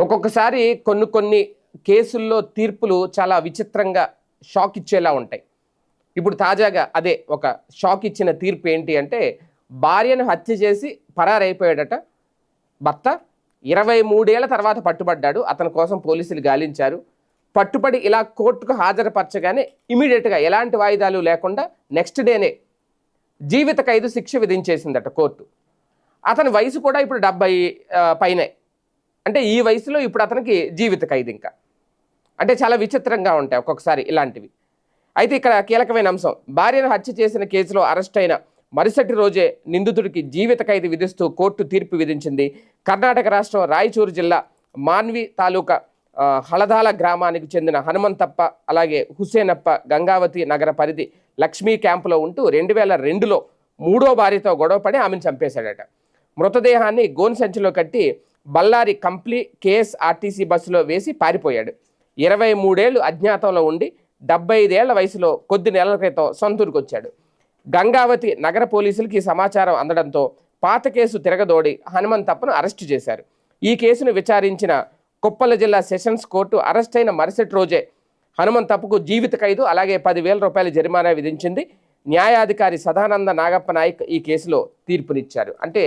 ఒక్కొక్కసారి కొన్ని కొన్ని కేసుల్లో తీర్పులు చాలా విచిత్రంగా షాక్ ఇచ్చేలా ఉంటాయి. ఇప్పుడు తాజాగా అదే ఒక షాక్ ఇచ్చిన తీర్పు ఏంటి అంటే భార్యను హత్య చేసి పరారైపోయాడట. భర్త ఇరవై మూడేళ్ళ తర్వాత పట్టుబడ్డాడు. అతని కోసం పోలీసులు గాలించారు. పట్టుబడి ఇలా కోర్టుకు హాజరుపరచగానే ఇమీడియట్గా ఎలాంటి వాయిదాలు లేకుండా నెక్స్ట్ డేనే జీవిత ఖైదు శిక్ష విధించేసిందట కోర్టు. అతని వయసు కూడా ఇప్పుడు డెబ్బై పైనే. అంటే ఈ వయసులో ఇప్పుడు అతనికి జీవిత ఖైదు ఇంకా అంటే చాలా విచిత్రంగా ఉంటాయి ఒక్కొక్కసారి ఇలాంటివి. అయితే ఇక్కడ కీలకమైన అంశం. భార్యను హత్య చేసిన కేసులో అరెస్ట్ అయిన మరుసటి రోజే నిందితుడికి జీవిత ఖైదు విధిస్తూ కోర్టు తీర్పు విధించింది. కర్ణాటక రాష్ట్రం రాయచూరు జిల్లా మాన్వి తాలూకా హళదాల గ్రామానికి చెందిన హనుమంతప్ప అలాగే హుసేనప్ప గంగావతి నగర పరిధి లక్ష్మీ క్యాంపులో ఉంటూ రెండు వేల రెండులో మూడో భార్యతో గొడవపడి ఆమెను చంపేశాడట. మృతదేహాన్ని గోన్ సంచిలో కట్టి బళ్ళారి కంప్లీ కేఎస్ఆర్టీసీ బస్సులో వేసి పారిపోయాడు. ఇరవై మూడేళ్ళు అజ్ఞాతంలో ఉండి డెబ్బై ఐదేళ్ళ వయసులో కొద్ది నెలల క్రితం సొంతూరుకు వచ్చాడు గంగావతి నగర పోలీసులకి ఈ సమాచారం అందడంతో పాత కేసు తిరగదోడి హనుమంతప్పను అరెస్టు చేశారు. ఈ కేసును విచారించిన కుప్పల జిల్లా సెషన్స్ కోర్టు అరెస్ట్ అయిన మరుసటి రోజే హనుమంతప్పకు జీవిత ఖైదు అలాగే పదివేల రూపాయల జరిమానా విధించింది. న్యాయాధికారి సదానంద నాగప్ప నాయక్ ఈ కేసులో తీర్పునిచ్చారు. అంటే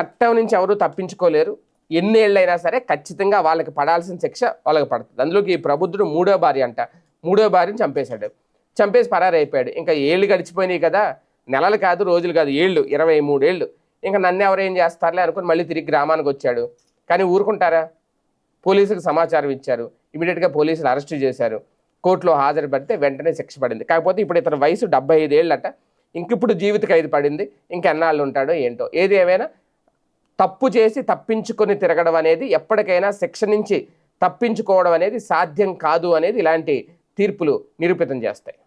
చట్టం నుంచి ఎవరు తప్పించుకోలేరు. ఎన్ని ఏళ్ళైనా సరే ఖచ్చితంగా వాళ్ళకి పడాల్సిన శిక్ష వాళ్ళకి పడుతుంది. అందులోకి ఈ ప్రబుద్ధుడు మూడో భార్య అంట. మూడో భార్యని చంపేశాడు. చంపేసి పరారైపోయాడు. ఇంకా ఏళ్ళు గడిచిపోయినాయి కదా. నెలలు కాదు రోజులు కాదు ఏళ్ళు. ఇరవై మూడేళ్ళు. ఇంకా నన్ను ఎవరేం చేస్తారులే అనుకుని మళ్ళీ తిరిగి గ్రామానికి వచ్చాడు. కానీ ఊరుకుంటారా? పోలీసులకు సమాచారం ఇచ్చారు. ఇమీడియట్గా పోలీసులు అరెస్ట్ చేశారు. కోర్టులో హాజరు పెడితే వెంటనే శిక్ష పడింది. కాకపోతే ఇప్పుడు ఇతని వయసు డెబ్బై ఐదేళ్ళట. ఇంకిప్పుడు జీవిత ఖైదు పడింది. ఇంకెన్నాళ్ళు ఉంటాడో ఏంటో. ఏది ఏమైనా తప్పు చేసి తప్పించుకొని తిరగడం అనేది ఎప్పటికైనా శిక్ష నుంచి తప్పించుకోవడం అనేది సాధ్యం కాదు అనేది ఇలాంటి తీర్పులు నిరూపితం చేస్తాయి.